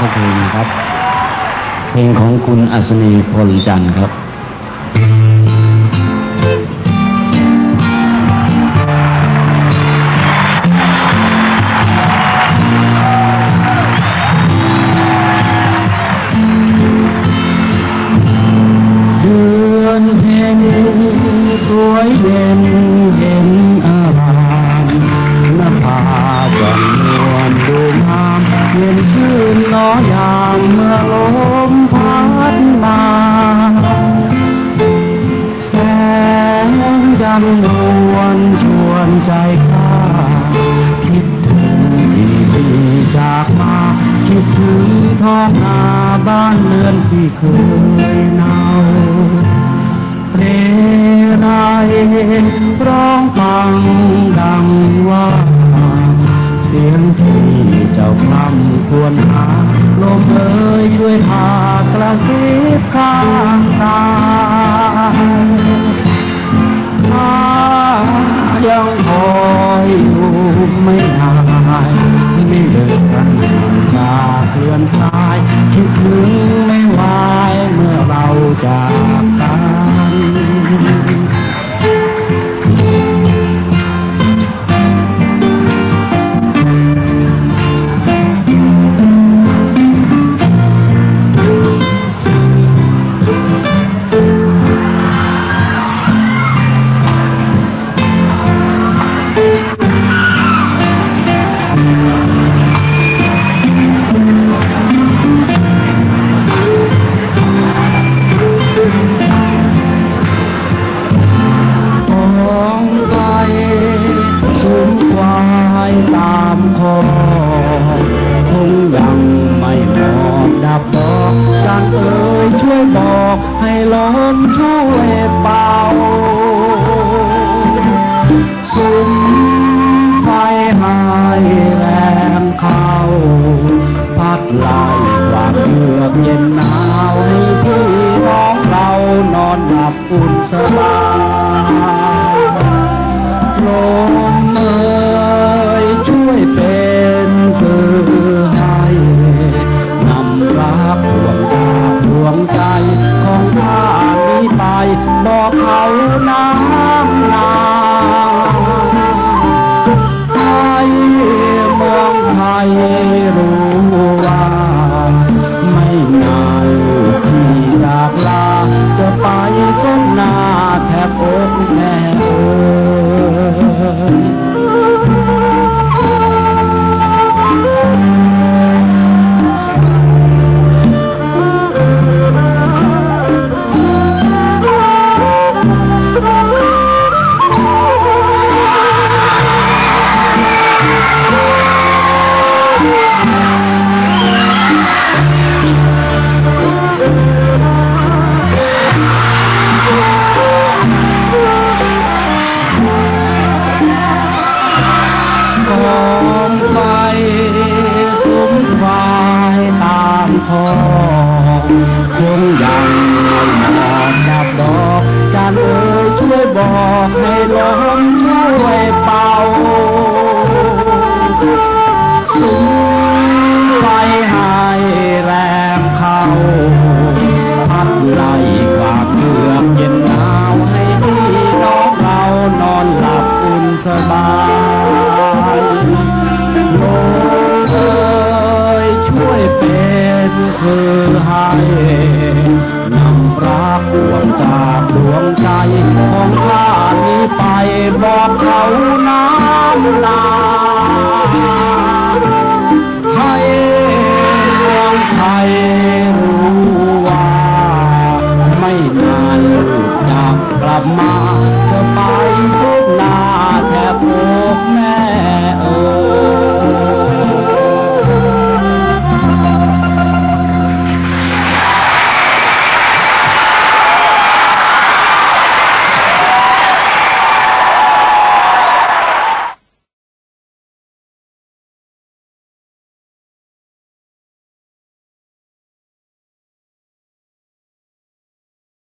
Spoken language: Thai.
สักเพลงครับ เพลงของคุณอัศนีพลจันทร์ครับเดือนเพ็ญสวยเย็นเห็น เย็นชื่นน้อยามเมื่อลมพัดมา แสงจันทร์นวลชวนใจข้า คิดถึงที่ที่จากมา คิดถึงท้องนาบ้านเรือนที่เคยเนาเรไรร้องฟังดังว่าาคำควรหาลมเอ่ยช่วยพากระซิบข้างกายถ้ายังคอยอยู่ไม่นานไม่เลิกกันจากเคลื่อนคลาย คิดถึงไม่ไหวเมื่อเราจาก อกจันเอ่ยช่วยบอก ให้ลมช่วยเป่าสุมไฟหายแรงเข้า พัดไล่ความเยือกเย็นหนาวให้พี่น้องเรานอนหลับอุ่นสบาย กองไฟสุมควายตามคอคงยังไม่หมดดับดอกจันเอ๋ยช่วยบอกให้ลมช่วยเป่าสุมไฟหายแรงเข้าพัดไล่ความเยือกเย็นหนาวให้พี่น้องเรานอนหลับอุ่นสบาย เสือให้นำรักดวงจากดวงใจของข้านี้ไปบอกเขาน้ำนาให้เมืองไทยรู้ว่า ไม่นานลูกจะกลับมา